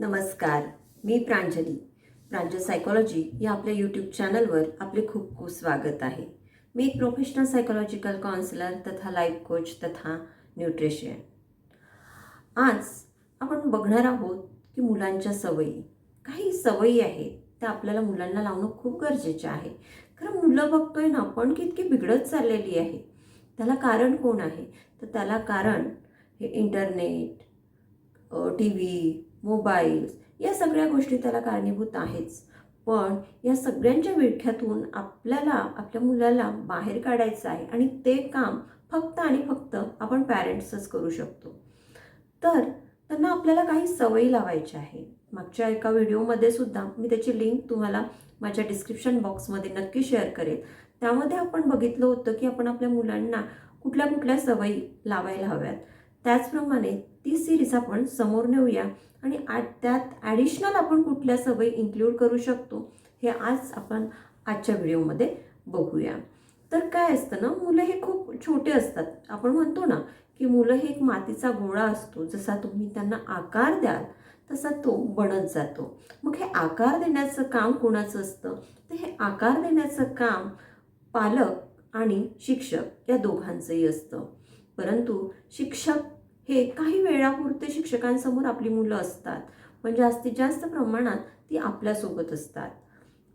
नमस्कार मी प्रांजली. प्रांजल सायकॉलॉजी या आपल्या यूट्यूब चॅनलवर आपले खूप खूप स्वागत आहे. मी एक प्रोफेशनल सायकोलॉजिकल काउन्सिलर तथा लाईफ कोच तथा न्यूट्रिशियन आज आपण बघणार आहोत की मुलांच्या सवयी. काही सवयी आहेत त्या आपल्याला मुलांना लावणं खूप गरजेचं आहे. कारण मुलं बघतोय ना आपण की इतकी बिघडत चाललेली आहे. त्याला कारण कोण आहे? तर त्याला कारण हे इंटरनेट टी व्ही मोबाईल्स या सगळ्या गोष्टी त्याला कारणीभूत आहेच. पण या सगळ्यांच्या विळख्यातून आपल्याला आपल्या मुलाला बाहेर काढायचं आहे आणि ते काम फक्त आणि फक्त आपण पॅरेंट्सच करू शकतो. तर त्यांना आपल्याला काही सवयी लावायच्या आहे. मागच्या एका व्हिडिओमध्ये सुद्धा मी त्याची लिंक तुम्हाला माझ्या डिस्क्रिप्शन बॉक्समध्ये नक्की शेअर करेल त्यामध्ये आपण बघितलं होतं की आपण आपल्या मुलांना कुठल्या कुठल्या सवयी लावायला हव्यात. त्याचप्रमाणे ती सिरीज आपण समोर नेऊया. आणि आ त्यात ॲडिशनल आपण कुठल्या सवयी इन्क्लूड करू शकतो हे आज आपण आजच्या व्हिडिओमध्ये बघूया. तर काय असतं ना मुलं हे खूप छोटे असतात. आपण म्हणतो ना की मुलं हे एक मातीचा गोळा असतो. जसा तुम्ही त्यांना आकार द्याल तसा तो बनत जातो. मग हे आकार देण्याचं काम कोणाचं असतं? तर हे आकार देण्याचं काम पालक आणि शिक्षक या दोघांचंही असतं. परंतु शिक्षक हे काही वेळापुरते शिक्षकांसमोर आपली मुलं असतात. पण जास्तीत जास्त प्रमाणात ती आपल्यासोबत असतात.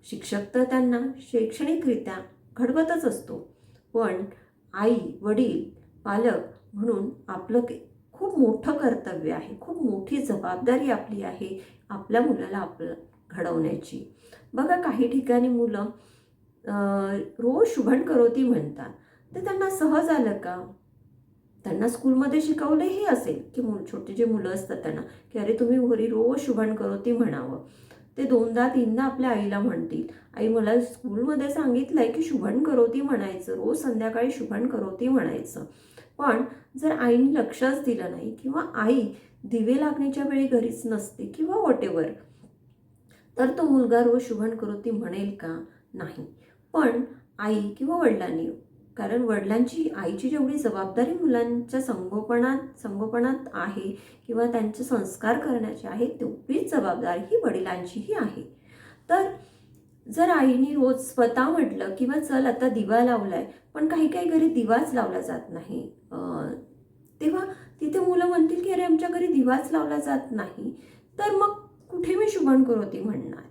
शिक्षक तर त्यांना शैक्षणिकरित्या घडवतच असतो. पण आई वडील पालक म्हणून आपलं के- खूप मोठं कर्तव्य आहे. खूप मोठी जबाबदारी आपली आहे आपल्या मुलाला आपलं घडवण्याची. बघा काही ठिकाणी मुलं रोज शुभण करोती म्हणतात. ते त्यांना सहज आलं का? त्यांना स्कूलमध्ये शिकवले हे असेल की मुल छोटे जे मुलं असतात त्यांना की अरे तुम्ही घरी रोज शुभण करोती म्हणावं. ते दोनदा तीनदा आपल्या आईला म्हणतील आई मला स्कूलमध्ये सांगितलं आहे की शुभण करोती म्हणायचं. रोज संध्याकाळी शुभण करोती म्हणायचं. पण जर आईने लक्षच दिलं नाही किंवा आई दिवे लागण्याच्या वेळी घरीच नसते किंवा वॉटेवर तर तो मुलगा रोज शुभण करोती म्हणेल का? नाही. पण आई किंवा वडिलांनी कारण वडिलांची आईची जेवढी जबाबदारी मुलांच्या संगोपनात संगोपनात आहे किंवा त्यांचे संस्कार करण्याचे आहे तेवढीच जबाबदारी ही वडिलांचीही आहे. तर जर आईने रोज स्वतः म्हटलं किंवा चल आता दिवा लावलाय पण काही काही घरी दिवाच लावला जात नाही. तेव्हा तिथे मुलं म्हणतील की अरे आमच्या घरी दिवाच लावला जात नाही. तर मग कुठे मी शुभण करोती म्हणणार?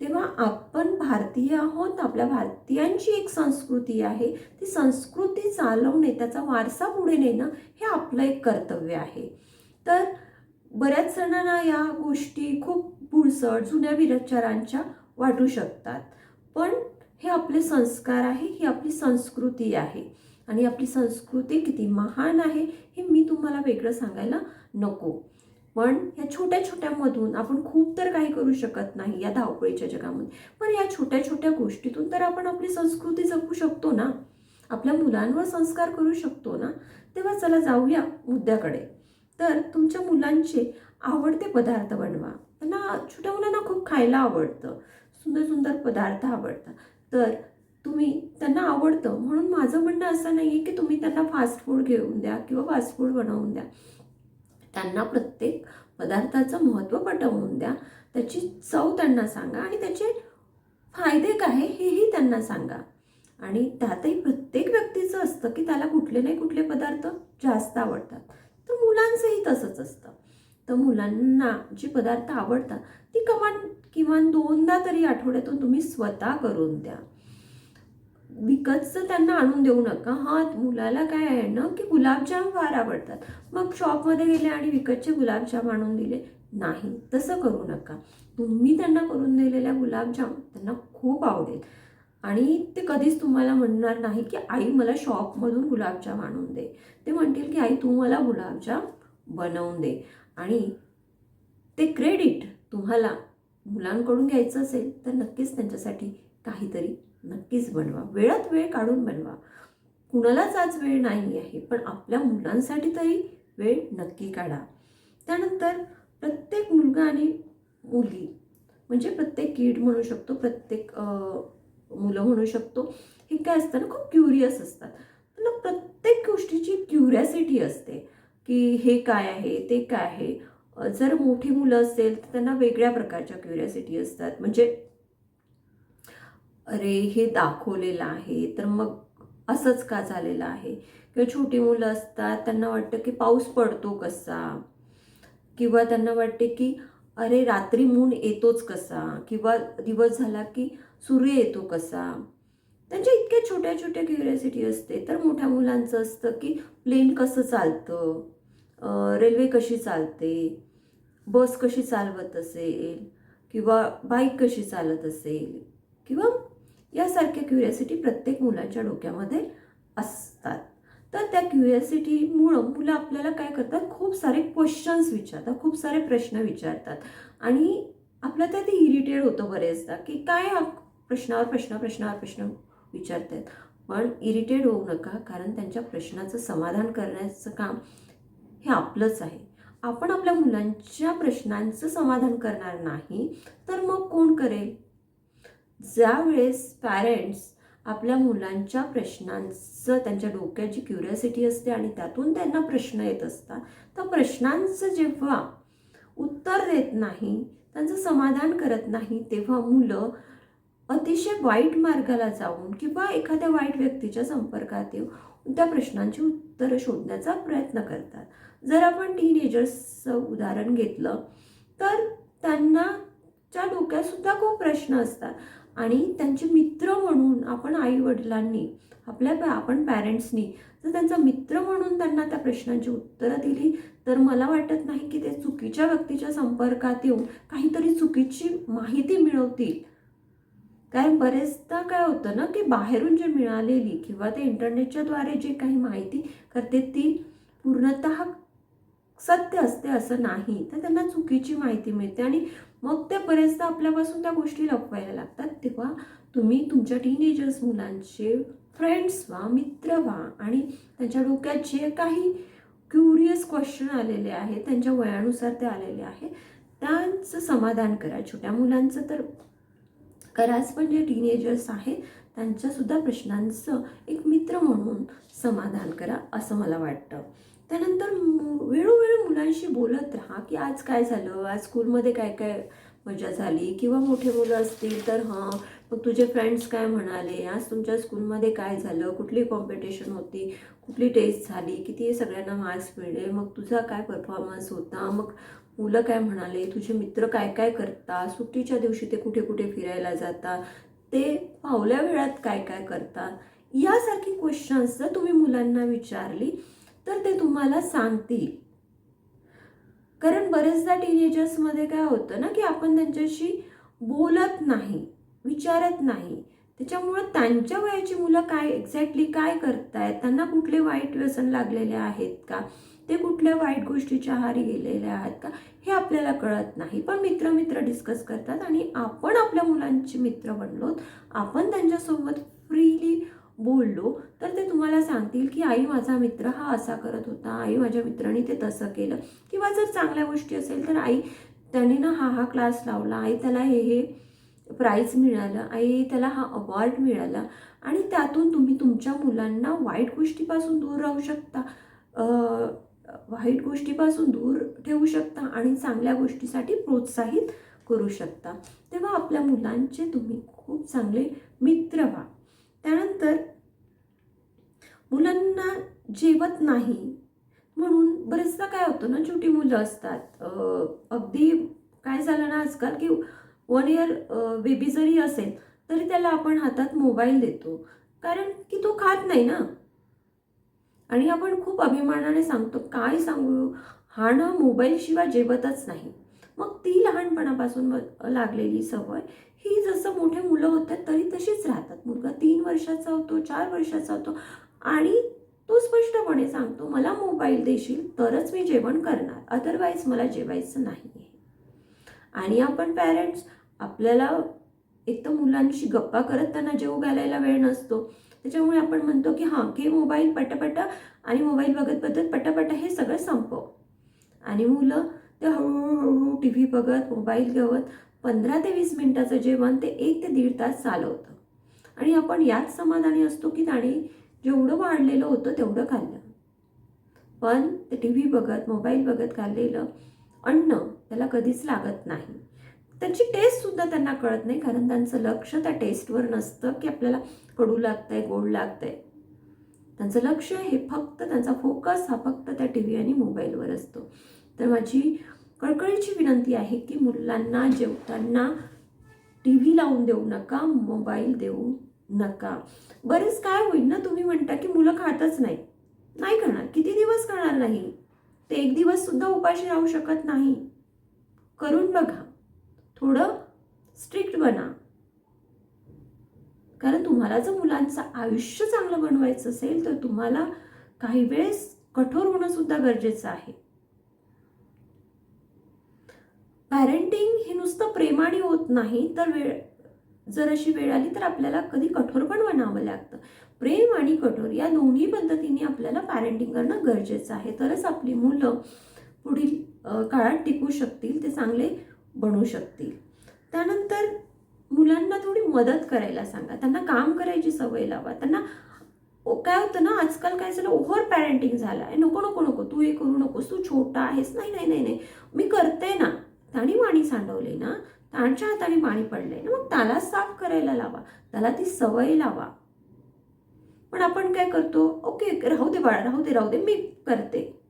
तेव्हा आपण भारतीय आहोत आपल्या भारतीयांची एक संस्कृती आहे. ती संस्कृती चालवणे त्याचा वारसा पुढे नेणं हे आपलं एक कर्तव्य आहे. तर बऱ्याच जणांना या गोष्टी खूप पुळसट जुन्या विचारांच्या वाटू शकतात. पण हे आपले संस्कार आहे ही आपली संस्कृती आहे. आणि आपली संस्कृती किती महान आहे हे मी तुम्हाला वेगळं सांगायला नको. पण या छोट्या छोट्यामधून आपण खूप तर काही करू शकत नाही या धावपळीच्या जगामध्ये. पण या छोट्या छोट्या गोष्टीतून तर आपण आपली संस्कृती जपू शकतो ना? आपल्या मुलांवर संस्कार करू शकतो ना? तेव्हा चला जाऊया मुद्द्याकडे. तर तुमच्या मुलांचे आवडते पदार्थ बनवा. त्यांना छोट्या मुलांना खूप खायला आवडतं. सुंदर सुंदर पदार्थ आवडतात. तर तुम्ही त्यांना आवडतं. म्हणून माझं म्हणणं असं नाही आहे की तुम्ही त्यांना फास्ट फूड घेऊन द्या किंवा फास्ट फूड बनवून द्या. त्यांना प्रत्येक पदार्थाचं महत्त्व पटवून द्या. त्याची चव त्यांना सांगा आणि त्याचे फायदे काय हेही त्यांना सांगा. आणि त्यातही प्रत्येक व्यक्तीचं असतं की त्याला कुठले नाही कुठले पदार्थ जास्त आवडतात. तर मुलांचंही तसंच असतं. तर मुलांना जे पदार्थ आवडतात ती कमान किमान दोनदा तरी आठवड्यातून तुम्ही स्वतः करून द्या. विकतचं त्यांना आणून देऊ नका. हा मुलाला काय आहे ना की गुलाबजाम फार आवडतात. मग शॉपमध्ये गेले आणि विकतचे गुलाबजाम आणून दिले. नाही तसं करू नका. तुम्ही त्यांना करून दिलेल्या गुलाबजाम त्यांना खूप आवडेल. आणि ते कधीच तुम्हाला म्हणणार नाही की आई मला शॉपमधून गुलाबजाम आणून दे. ते म्हणतील की आई तू मला गुलाबजाम बनवून दे. आणि ते क्रेडिट तुम्हाला मुलांकडून घ्यायचं असेल तर नक्कीच त्यांच्यासाठी काहीतरी नक्कीच बनवा. वेळात वेळ काढून बनवा. कुणालाच आज वेळ नाही आहे पण आपल्या मुलांसाठी तरी वेळ नक्की काढा. त्यानंतर प्रत्येक मुलगा आणि मुलगी म्हणजे प्रत्येक किड म्हणू शकतो प्रत्येक मुलं म्हणू शकतो हे काय असतं ना खूप क्युरियस असतात. त्यांना प्रत्येक गोष्टीची क्युरियासिटी असते की हे काय आहे ते काय आहे. जर मोठी मुलं असेल तर त्यांना वेगळ्या प्रकारच्या क्युरियासिटी असतात. म्हणजे अरे हे दाखवलेलं आहे. तर मग असंच का झालेलं आहे? किंवा छोटी मुलं असतात त्यांना वाटतं की पाऊस पडतो कसा? किंवा त्यांना वाटते की अरे रात्री मून येतोच कसा? किंवा दिवस झाला की सूर्य येतो कसा? त्यांच्या इतक्या छोट्या छोट्या क्युरियासिटी असते. तर मोठ्या मुलांचं असतं की प्लेन कसं चालतं? रेल्वे कशी चालते? बस कशी चालवत असेल? किंवा बाईक कशी चालत असेल? किंवा यासारख्या क्युरियासिटी प्रत्येक मुलाच्या डोक्यामध्ये असतात. तर त्या क्युरियासिटीमुळं मुलं आपल्याला काय करतात? खूप सारे क्वेश्चन्स विचारतात खूप सारे प्रश्न विचारतात. आणि आपलं त्यात ते इरिटेट होतं बरेचदा की काय प्रश्नावर प्रश्न प्रश्नावर प्रश्न विचारतात पण इरिटेट होऊ नका कारण त्यांच्या प्रश्नाचं समाधान करण्याचं काम हे आपलंच आहे. आपण आपल्या मुलांच्या प्रश्नांचं समाधान करणार नाही तर मग कोण करेल? ज्यावेळेस पॅरेंट्स आपल्या मुलांच्या प्रश्नांचं त्यांच्या डोक्याची क्युरियोसिटी असते आणि त्यातून त्यांना प्रश्न येत असतात तर प्रश्नांचं जेव्हा उत्तर देत नाही त्यांचं समाधान करत नाही तेव्हा मुलं अतिशय वाईट मार्गाला जाऊन किंवा एखाद्या वाईट व्यक्तीच्या संपर्कात येऊन त्या प्रश्नांची उत्तरं शोधण्याचा प्रयत्न करतात. जर आपण टीनेजर्सचं उदाहरण घेतलं तर त्यांना च्या डोक्यातसुद्धा खूप प्रश्न असतात. आणि त्यांचे मित्र म्हणून आपण आई वडिलांनी आपल्या आपण पॅरेंट्सनी जर त्यांचा मित्र म्हणून त्यांना त्या प्रश्नांची उत्तरं दिली तर मला वाटत नाही की ते चुकीच्या व्यक्तीच्या संपर्कात येऊन काहीतरी चुकीची माहिती मिळवतील. कारण बरेचदा काय होतं ना की बाहेरून जे मिळालेली किंवा ते इंटरनेटच्या द्वारे जे काही माहिती करते ती पूर्णत सत्य असते असं नाही. तर त्यांना चुकीची माहिती मिळते आणि मग ते बरेचदा आपल्यापासून त्या गोष्टी लपवायला लागतात. तेव्हा तुम्ही तुमच्या टीनेजर्स मुलांचे फ्रेंड्स व्हा मित्र व्हा आणि त्यांच्या डोक्यात जे काही क्युरियस क्वेश्चन आलेले आहेत त्यांच्या वयानुसार ते आलेले आहे त्यांचं समाधान करा. छोट्या मुलांचं तर कराच पण जे टीनेजर्स आहेत त्यांच्यासुद्धा प्रश्नांचं एक मित्र म्हणून समाधान करा असं मला वाटतं. त्यानंतर वेळोवेळी मुलांशी बोलत राहा की आज काय झालं? आज स्कूलमध्ये काय काय मजा झाली? किंवा मोठे मुलं असतील तर हां मग तुझे फ्रेंड्स काय म्हणाले? आज तुमच्या स्कूलमध्ये काय झालं? कुठली कॉम्पिटिशन होती? कुठली टेस्ट झाली? किती सगळ्यांना मार्क्स मिळले? मग तुझा काय परफॉर्मन्स होता? मग मुलं काय म्हणाले? तुझे मित्र काय काय करतात सुट्टीच्या दिवशी ते कुठे कुठे फिरायला जातात ते फावल्या वेळात काय काय करतात यासारखी क्वेश्चन्स जर तुम्ही मुलांना विचारली तर ते तुम्हाला सांगतील. कारण बरेचदा टीनेजर्समध्ये काय होतं ना की आपण त्यांच्याशी बोलत नाही विचारत नाही. त्याच्यामुळं त्यांच्या वयाची मुलं काय एक्झॅक्टली काय करतायत? त्यांना कुठले वाईट व्यसन लागलेले आहेत का? ते कुठल्या वाईट गोष्टीच्या आहारी गेलेले आहेत का? हे आपल्याला कळत नाही. पण मित्र मित्र डिस्कस करतात आणि आपण आपल्या मुलांचे मित्र बनलो आपण त्यांच्यासोबत फ्रीली बोललो तर ते तुम्हाला सांगतील की आई माझा मित्र हा असा करत होता आई माझ्या मित्राने ते तसं केलं. किंवा जर चांगल्या गोष्टी असेल तर आई त्याने ना हा हा क्लास लावला आई त्याला हे हे प्राईज मिळालं आई त्याला हा अवॉर्ड मिळाला. आणि त्यातून तुम्ही तुमच्या मुलांना वाईट गोष्टीपासून दूर राहू शकता. वाईट गोष्टीपासून दूर ठेवू शकता आणि चांगल्या गोष्टीसाठी प्रोत्साहित करू शकता. तेव्हा आपल्या मुलांचे तुम्ही खूप चांगले मित्र व्हा. त्यानंतर मुलांना जेवत नाही. म्हणून बरेचदा काय होतं ना छोटी मुलं असतात. अगदी काय झालं ना आजकाल की वन इयर बेबी जरी असेल तरी त्याला आपण हातात मोबाईल देतो. कारण की तो खात नाही ना. आणि आपण खूप अभिमानाने सांगतो काय सांगू? हा ना मोबाईलशिवाय जेवतच नाही. मग ती लहानपणापासून लागलेली सवय ही जसं मोठे मुलं होतात तरी तशीच राहतात. मुलगा तीन वर्षाचा होतो चार वर्षाचा होतो. आणि तो स्पष्टपणे सांगतो मला मोबाईल देशील तरच मी जेवण करणार. अदरवाईज मला जेवायचं नाही आहे आणि आपण पॅरेंट्स आपल्याला एक तर मुलांशी गप्पा करत त्यांना जेव घालायला वेळ नसतो. त्याच्यामुळे आपण म्हणतो की हां घे मोबाईल पटापटा आणि मोबाईल बघत बघत पटापटा हे सगळं संपव. आणि मुलं ते हळूहळू टी व्ही बघत मोबाईल घेवत पंधरा ते वीस मिनटाचं जेवण ते एक ते दीड तास चालवतं. आणि आपण याच समाधानी असतो की त्याने जेवढं वाढलेलं होतं तेवढं खाल्लं. पण ते टी व्ही बघत मोबाईल बघत खाल्लेलं अन्न त्याला कधीच लागत नाही. त्याची टेस्टसुद्धा त्यांना कळत नाही कारण त्यांचं लक्ष त्या टेस्टवर नसतं की आपल्याला कडू लागतंय गोड लागतंय. त्यांचं लक्ष हे फक्त त्यांचा फोकस हा फक्त त्या टी व्ही आणि मोबाईलवर असतो. तर माझी कळकळीची विनंती आहे की मुलांना जेवताना टी व्ही लावून देऊ नका मोबाईल देऊ नका. बरेच काय होईल ना तुम्ही म्हणता की मुलं खातच नाही नाही खाणार किती दिवस खाणार नाही? ते एक दिवस सुद्धा उपाशी राहू शकत नाही. करून बघा. थोडं स्ट्रिक्ट बना. कारण तुम्हाला जर मुलांचं आयुष्य चांगलं बनवायचं असेल तर तुम्हाला काही वेळेस कठोर होणं सुद्धा गरजेचं आहे. पॅरेंटिंग हे नुसतं प्रेमाने होत नाही तर वेळ जर अशी वेळ आली तर आपल्याला कधी कठोर पण बनावं लागतं. प्रेम आणि कठोर या दोन्ही पद्धतीने आपल्याला पॅरेंटिंग करणं गरजेचं आहे. तरच आपली मुलं पुढील काळात टिकू शकतील ते चांगले बनू शकतील. त्यानंतर मुलांना थोडी मदत करायला सांगा. त्यांना काम करायची सवय लावा. त्यांना ओ- काय होतं ना आजकाल काय झालं ओव्हर पॅरेंटिंग झालं आहे. नको नको नको तू हे करू नकोस तू छोटा आहेस. नाही नाही नाही नाही. मी करते ना. त्याने पाणी सांडवले ना त्यांच्या हाताने पाणी पडले ना मग त्याला साफ करायला लावा त्याला ती सवय लावा. पण आपण काय करतो? ओके राहू दे बाळा राहू दे राहू दे मी करते.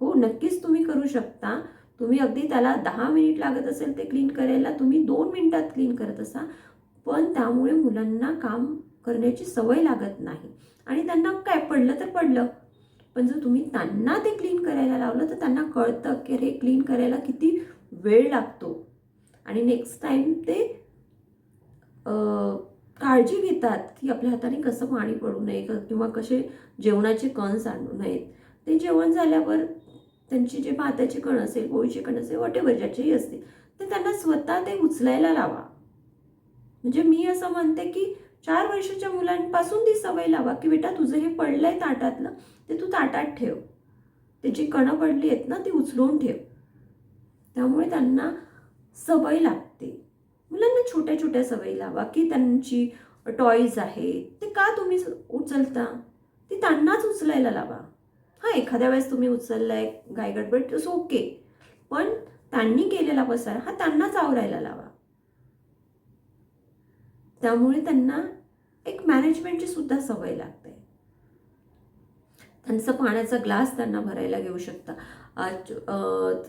हो नक्कीच तुम्ही करू शकता. तुम्ही अगदी त्याला दहा मिनिट लागत असेल ते क्लीन करायला तुम्ही दोन मिनिटात क्लीन करत असा. पण त्यामुळे मुलांना काम करण्याची सवय लागत नाही. आणि त्यांना काय पडलं तर पडलं. पण जर तुम्ही त्यांना ते क्लीन करायला लावलं तर त्यांना कळतं की अरे क्लीन करायला किती वेळ लागतो. आणि नेक्स्ट टाईम ते काळजी घेतात की आपल्या हाताने कसं पाणी पडू नये किंवा कसे जेवणाचे कण सांडू नयेत. ते जेवण झाल्यावर त्यांची जे भाताची कण असेल पोळीचे कण असेल वॉटेवर ज्याचेही असतील ते त्यांना स्वतः ते उचलायला लावा. म्हणजे मी असं म्हणते की चार वर्षाच्या मुलांपासून ती सवय लावा की बेटा तुझं हे पडलं आहे ताटातलं ते तू ताटात ठेव. ते जी कणं पडली आहेत ना ती उचलून ठेव. त्यामुळे त्यांना सवय लागते. मुलांना छोट्या छोट्या सवयी लावा की त्यांची टॉईज आहे ते का तुम्ही उचलता? ती त्यांनाच उचलायला लावा. हां एखाद्या वेळेस तुम्ही उचललाय गायगडबड इट्स ओके पण त्यांनी केलेला पसार हा त्यांनाच आवरायला लावा. त्यामुळे त्यांना एक मॅनेजमेंटची सुद्धा सवय लागते. त्यांचा पाण्याचा ग्लास त्यांना भरायला घेऊ शकता.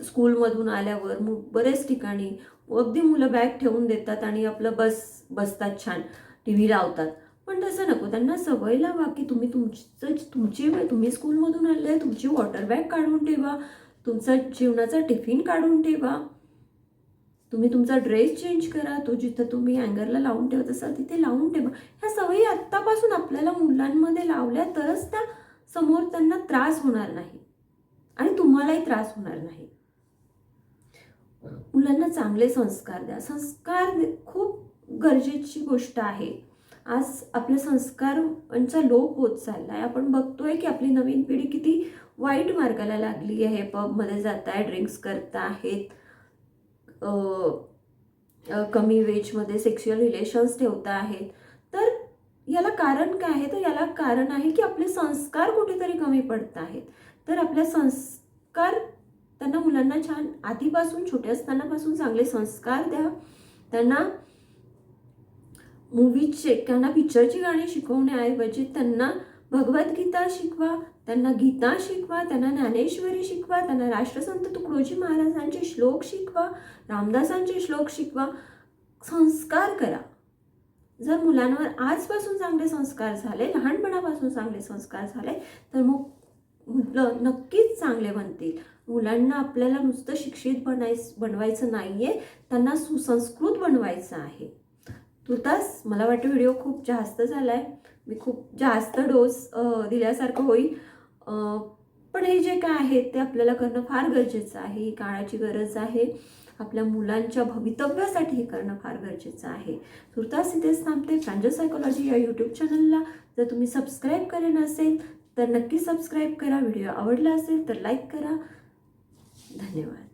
स्कूलमधून आल्यावर मु बरेच ठिकाणी अगदी मुलं बॅग ठेवून देतात आणि आपलं बस बसतात छान टी व्ही लावतात. पण तसं नको त्यांना सवय लावा की तुम्ही तुमचं तुमची तुम्ही स्कूलमधून आले तुमची वॉटर बॅग काढून ठेवा तुमचा जेवणाचा टिफिन काढून ठेवा. तुम्ही तुमचा ड्रेस चेंज करा तो जिथं तुम्ही अँगरला लावून ठेवत असाल तिथे लावून ठेवा. ह्या सवयी आत्तापासून आपल्याला मुलांमध्ये लावल्या तरच त्या समोर त्यांना त्रास होणार नाही. आणि तुम्हालाही त्रास होणार नाही. मुलांना चांगले संस्कार द्या. संस्कार खूप गरजेची गोष्ट आहे. आज आपले संस्कारांचा लोप होत चालला आहे आपण बघतोय की आपली नवीन पिढी किती वाईट मार्गाला लागली आहे. पबमध्ये जात आहे ड्रिंक्स करत आहेत कमी वेजमध्ये सेक्शुअल रिलेशन्स ठेवता आहेत तर याला कारण काय आहे? तर याला कारण आहे की आपले संस्कार कुठेतरी कमी पडत आहेत तर आपल्या संस्कार त्यांना मुलांना छान आधीपासून छोटे असतानापासून चांगले संस्कार द्या. त्यांना मूवीचे त्यांना पिक्चरची गाणी शिकवण्याऐवजी त्यांना भगवद्गीता शिकवा त्यांना गीता शिकवा त्यांना ज्ञानेश्वरी शिकवा त्यांना राष्ट्रसंत तुकडोजी महाराजांचे श्लोक शिकवा रामदासांचे श्लोक शिकवा. संस्कार करा. जर मुलांवर आजपासून चांगले संस्कार झाले लहानपणापासून चांगले संस्कार झाले तर मग मुलं नक्कीच चांगले बनतील. मुलांना आपल्याला नुसतं शिक्षित बनाय बनवायचं नाही आहे त्यांना सुसंस्कृत बनवायचं आहे. तुर्तास मला वाटतं व्हिडिओ खूप जास्त झाला आहे मी खूप जास्त डोस दिल्यासारखं होईल. पण हे जे काय आहे ते आपल्याला करणं फार गरजेचं आहे. ही काळाची गरज आहे. आपल्या मुलांच्या भवितव्यासाठी हे करणं फार गरजेचं आहे. तुर्तास इथेच थांबते. फ्रांजल सायकोलॉजी या यूट्यूब चॅनलला जर तुम्ही सबस्क्राईब करेन असेल तर नक्की सबस्क्राईब करा. व्हिडिओ आवडला असेल तर लाईक करा. धन्यवाद.